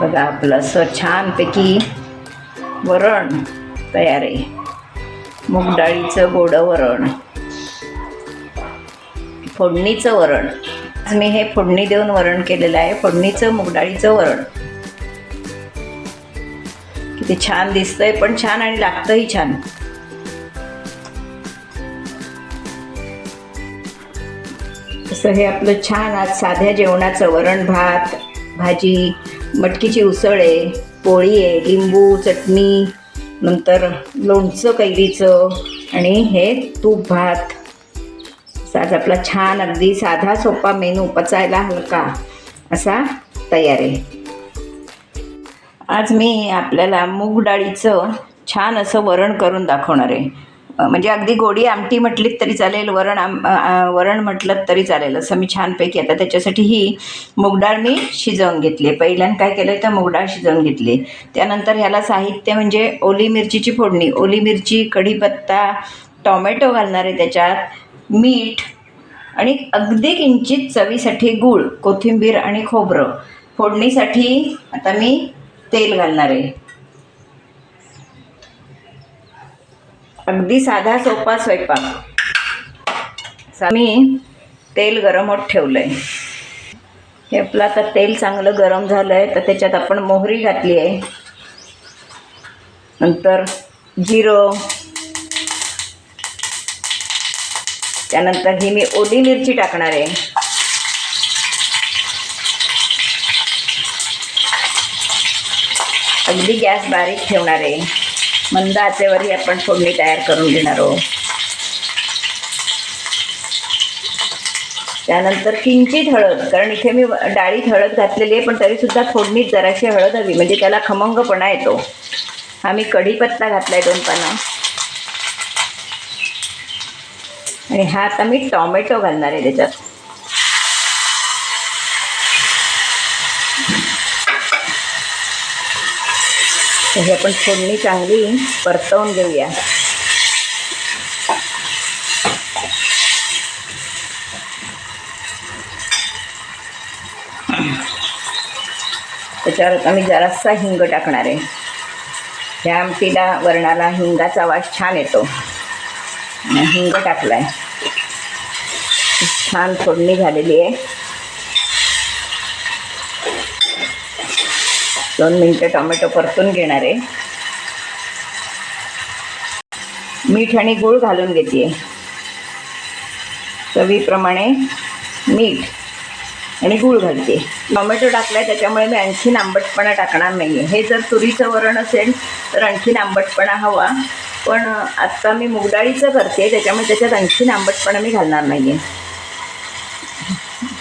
बघा आपलं असं छानपैकी वरण तयार आहे. मूग डाळीचं गोडं वरण. फोडणीचं वरण. आज मी हे फोडणी देऊन वरण केलेलं आहे. फोडणीचं मूग डाळीचं वरण. किती छान दिसतंय पण छान आणि लागतंही छान. असं हे आपलं छान आज साध्या जेवणाचं वरण भात भाजी मटकीची उसळ आहे पोळी आहे लिंबू चटणी नंतर लोणचं कैरीचं आणि हे तूप भात. आज आपला छान अगदी साधा सोपा मेनू पचायला हलका असा तयार आहे. आज मी आपल्याला मूग डाळीचं छान असं वरण करून दाखवणार आहे. म्हणजे अगदी गोडी आमटी म्हटलीत तरी चालेल वरण आम वरण म्हटलं तरी चालेल असं मी छानपैकी आता त्याच्यासाठी ही मूगडाळ मी शिजवून घेतली आहे. पहिल्यांदा काय केलं तर मूगडाळ शिजवून घेतली त्यानंतर ह्याला साहित्य म्हणजे ओली मिरचीची फोडणी ओली मिरची कढीपत्ता टॉमॅटो घालणार आहे त्याच्यात मीठ आणि अगदी किंचित चवीसाठी गूळ कोथिंबीर आणि खोबरं. फोडणीसाठी आता मी तेल घालणार आहे. अगदी साधा सोपा स्वयंपाक. मी तेल गरम होत ठेवलं आहे हे आपलं आता तेल चांगलं गरम झालं आहे तर त्याच्यात आपण मोहरी घातली आहे. नंतर जिरं. त्यानंतर ही मी ओली मिरची टाकणार आहे. अगदी गॅस बारीक ठेवणार आहे. मंद आचेवरही आपण फोडणी तयार करून घेणार आहोत. त्यानंतर किंचित हळद कारण इथे मी डाळीत हळद घातलेली आहे पण तरीसुद्धा फोडणीत जराशी हळद हवी म्हणजे त्याला खमंगपणा येतो. हा मी कढीपत्ता घातला आहे दोन पानं. आणि हा आता मी टॉमॅटो घालणार आहे त्याच्यात. हे आपण फोडणी चांगली परतवून घेऊया. त्याच्यावर आता मी जरासा हिंग टाकणार आहे. ह्या आमटीला वरणाला हिंगाचा वास छान येतो. हिंग हिंग टाकलाय. छान फोडणी झालेली आहे. दोन मिनटं टोमॅटो परतून घेणार आहे. मीठ आणि गूळ घालून घेते. चवीप्रमाणे मीठ आणि गूळ घालते. टोमॅटो टाकलाय त्याच्यामुळे मी आणखीन आंबटपणा टाकणार नाही आहे हे जर तुरीचं वरण असेल तर आणखीन आंबटपणा हवा. पण आत्ता मी मुगडाळीचं करते त्याच्यामुळे त्याच्यात आणखीन आंबटपणा मी घालणार नाही आहे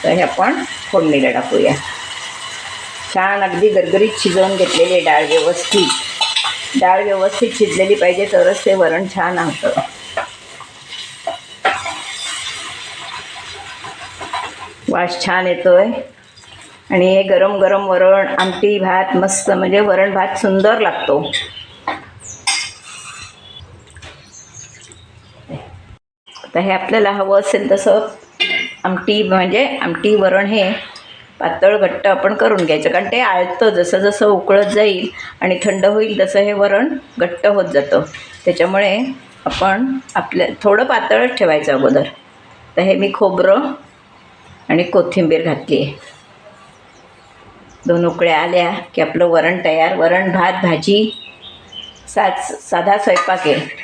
तर हे आपण फोडणीला टाकूया. छान अगदी गरगरीत शिजवून घेतलेली डाळ व्यवस्थित. डाळ व्यवस्थित शिजलेली पाहिजे तरच ते वरण छान होतं वास छान येतोय. आणि हे गरम गरम वरण आमटी भात मस्त म्हणजे वरण भात सुंदर लागतो. आता हे आपल्याला हवं असेल तसं आमटी म्हणजे आमटी वरण हे पातळ घट्ट आपण करून घ्यायचं. कारण ते आळतं जसं जसं उकळत जाईल आणि थंड होईल तसं हे वरण घट्ट होत जातं. त्याच्यामुळे आपण आपल्या थोडं पातळच ठेवायचं अगोदर. तर हे मी खोबरं आणि कोथिंबीर घातली आहे. दोन उकळ्या आल्या की आपलं वरण तयार. वरण भात भाजी साच साधा स्वयंपाक आहे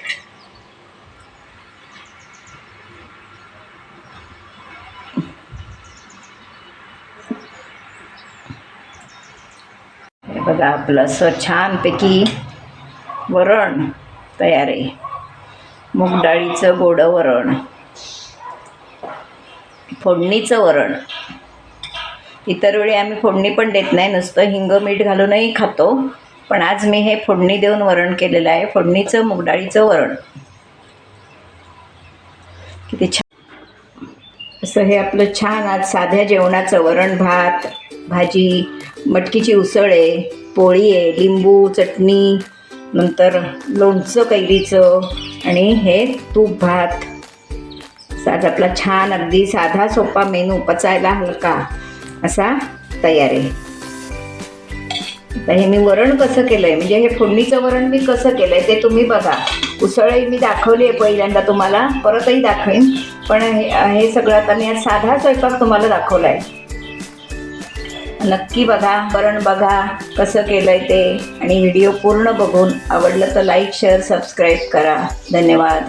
हे बघा आपलं असं छानपैकी वरण तयार आहे. मूग डाळीचं गोडं वरण. फोडणीचं वरण. इतर वेळी आम्ही फोडणी पण देत नाही नुसतं हिंग मीठ घालूनही खातो. पण आज मी हे फोडणी देऊन वरण केलेलं आहे फोडणीचं मूग डाळीचं वरण. किती छान. असं हे आपलं छान आज साध्या जेवणाचं वरण भात भाजी मटकीची उसळ आहे. पोळी आहे लिंबू चटणी नंतर लोणचं कैरीचं आणि हे तूप भात. साधातला छान अगदी साधा सोपा मेनू पचायला हलका असा तयार आहे. आता हे मी वरण कसं केलं आहे म्हणजे हे फोडणीचं वरण मी कसं केलं आहे ते तुम्ही बघा. उसळही मी दाखवली आहे पहिल्यांदा तुम्हाला परतही दाखवेन. पण हे हे सगळं आता मी आज साधा स्वयंपाक तुम्हाला दाखवला आहे नक्की बघा कारण बघा कसं केलंय ते. आणि व्हिडिओ पूर्ण बघून आवडलं तर लाईक शेअर सबस्क्राईब करा. धन्यवाद.